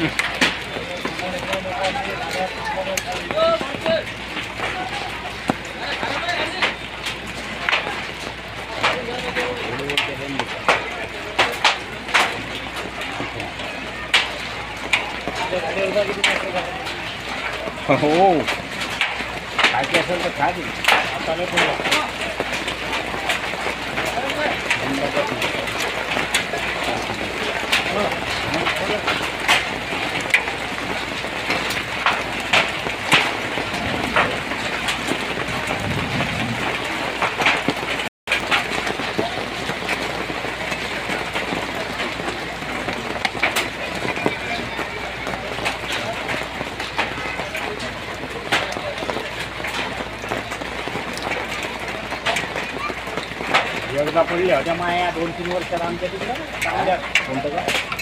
ઓહ ખાતી અસર તો एकदा पडले होत्या माया दोन तीन वर्षात आमच्या तिकडं. चांगल्या कोणतं का